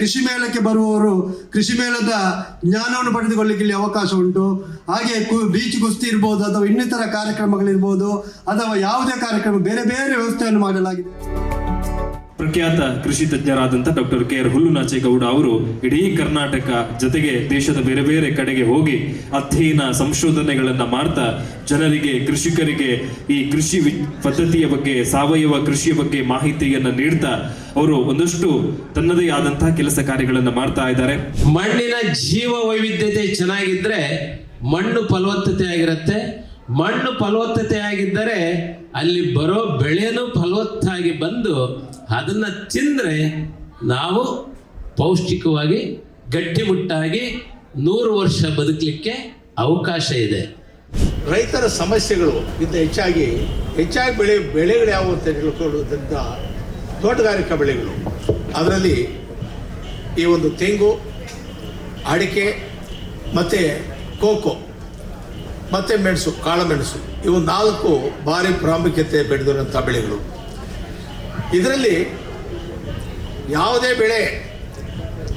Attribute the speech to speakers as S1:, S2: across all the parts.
S1: ಕೃಷಿ ಮೇಳಕ್ಕೆ ಬರುವವರು ಕೃಷಿ ಮೇಳದ ಜ್ಞಾನವನ್ನು ಪಡೆದುಕೊಳ್ಳಿಕ್ಕೆ ಇಲ್ಲಿ ಅವಕಾಶ ಉಂಟು. ಹಾಗೆ ಬೀಚ್ ಕುಸ್ತಿ ಇರ್ಬೋದು ಅಥವಾ ಇನ್ನಿತರ ಕಾರ್ಯಕ್ರಮಗಳಿರ್ಬೋದು ಅಥವಾ ಯಾವುದೇ ಕಾರ್ಯಕ್ರಮ, ಬೇರೆ ಬೇರೆ ವ್ಯವಸ್ಥೆಯನ್ನು ಮಾಡಲಾಗಿದೆ.
S2: ಪ್ರಖ್ಯಾತ ಕೃಷಿ ತಜ್ಞರಾದಂಥ ಡಾಕ್ಟರ್ ಕೆ ಆರ್ ಹುಲ್ಲುನಾಚೇಗೌಡ ಅವರು ಇಡೀ ಕರ್ನಾಟಕ ಜೊತೆಗೆ ದೇಶದ ಬೇರೆ ಬೇರೆ ಕಡೆಗೆ ಹೋಗಿ ಅಧ್ಯಯನ ಸಂಶೋಧನೆಗಳನ್ನು ಮಾಡ್ತಾ ಜನರಿಗೆ, ಕೃಷಿಕರಿಗೆ ಈ ಕೃಷಿ ಪದ್ಧತಿಯ ಬಗ್ಗೆ, ಸಾವಯವ ಕೃಷಿಯ ಬಗ್ಗೆ ಮಾಹಿತಿಯನ್ನು ನೀಡ್ತಾ ಅವರು ಒಂದಷ್ಟು ತನ್ನದೇ ಆದಂತಹ ಕೆಲಸ ಕಾರ್ಯಗಳನ್ನು ಮಾಡ್ತಾ ಇದ್ದಾರೆ.
S3: ಮಣ್ಣಿನ ಜೀವ ವೈವಿಧ್ಯತೆ ಚೆನ್ನಾಗಿದ್ರೆ ಮಣ್ಣು ಫಲವತ್ತತೆ ಆಗಿರುತ್ತೆ ಮಣ್ಣು ಫಲವತ್ತತೆ ಆಗಿದ್ದರೆ ಅಲ್ಲಿ ಬರೋ ಬೆಳೆನೂ ಫಲವತ್ತಾಗಿ ಬಂದು ಅದನ್ನು ತಿಂದರೆ ನಾವು ಪೌಷ್ಟಿಕವಾಗಿ, ಗಟ್ಟಿಮುಟ್ಟಾಗಿ ನೂರು ವರ್ಷ ಬದುಕಲಿಕ್ಕೆ ಅವಕಾಶ ಇದೆ.
S4: ರೈತರ ಸಮಸ್ಯೆಗಳು ಇಂತ ಹೆಚ್ಚಾಗಿ ಹೆಚ್ಚಾಗಿ ಬೆಳೆ, ಬೆಳೆಗಳು ಯಾವುವು ಅಂತ ತಿಳ್ಕೊಳ್ಳೋದ್ರಿಂದ ತೋಟಗಾರಿಕಾ ಬೆಳೆಗಳು. ಅದರಲ್ಲಿ ಈ ಒಂದು ತೆಂಗು, ಅಡಿಕೆ, ಮತ್ತು ಕೋಕೋ. ಮತ್ತು ಮೆಣಸು ಕಾಳುಮೆಣಸು ಇವು ನಾಲ್ಕು ಭಾರಿ ಪ್ರಾಮುಖ್ಯತೆ ಬೆಳೆದಿರುವಂಥ ಬೆಳೆಗಳು. ಇದರಲ್ಲಿ ಯಾವುದೇ ಬೆಳೆ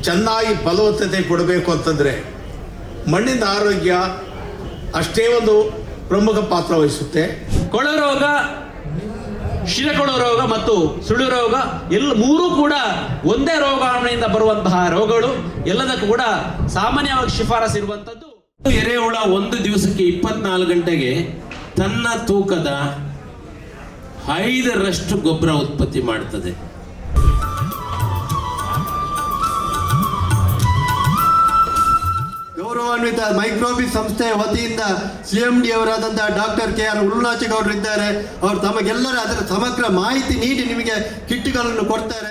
S4: ಚೆನ್ನಾಗಿ ಫಲವತ್ತತೆ ಕೊಡಬೇಕು ಅಂತಂದರೆ ಮಣ್ಣಿನ ಆರೋಗ್ಯ ಅಷ್ಟೇ ಒಂದು ಪ್ರಮುಖ ಪಾತ್ರ ವಹಿಸುತ್ತೆ.
S5: ಕೊಳರೋಗ ಶಿರಕೊಳ ರೋಗ ಮತ್ತು ಸುಳು ರೋಗ, ಎಲ್ಲ ಮೂರೂ ಕೂಡ ಒಂದೇ ರೋಗಾಣುವಿನಿಂದ ಬರುವಂತಹ ರೋಗಗಳು. ಎಲ್ಲದಕ್ಕೂ ಕೂಡ ಸಾಮಾನ್ಯವಾಗಿ ಶಿಫಾರಸ್ ಇರುವಂತದ್ದು
S3: ಎರೆಹುಳ ಒಂದು ದಿವಸಕ್ಕೆ ಇಪ್ಪತ್ನಾಲ್ಕು ಗಂಟೆಗೆ ತನ್ನ ತೂಕದ ಐದರಷ್ಟು ಗೊಬ್ಬರ ಉತ್ಪತ್ತಿ ಮಾಡ್ತದೆ.
S1: ಗೌರವಾನ್ವಿತ ಮೈಕ್ರೋಬಿ ಸಂಸ್ಥೆಯ ವತಿಯಿಂದ ಸಿ ಎಂ ಡಿ ಅವರಾದಂತಹ ಡಾಕ್ಟರ್ ಕೆ ಆರ್ ಉಲ್ಲಾಚಗೌಡರು ಇದ್ದಾರೆ ಅವರು ತಮಗೆಲ್ಲರ ಅದರ ಸಮಗ್ರ ಮಾಹಿತಿ ನೀಡಿ ನಿಮಗೆ ಕಿಟ್ಟುಗಳನ್ನು ಕೊಡ್ತಾರೆ.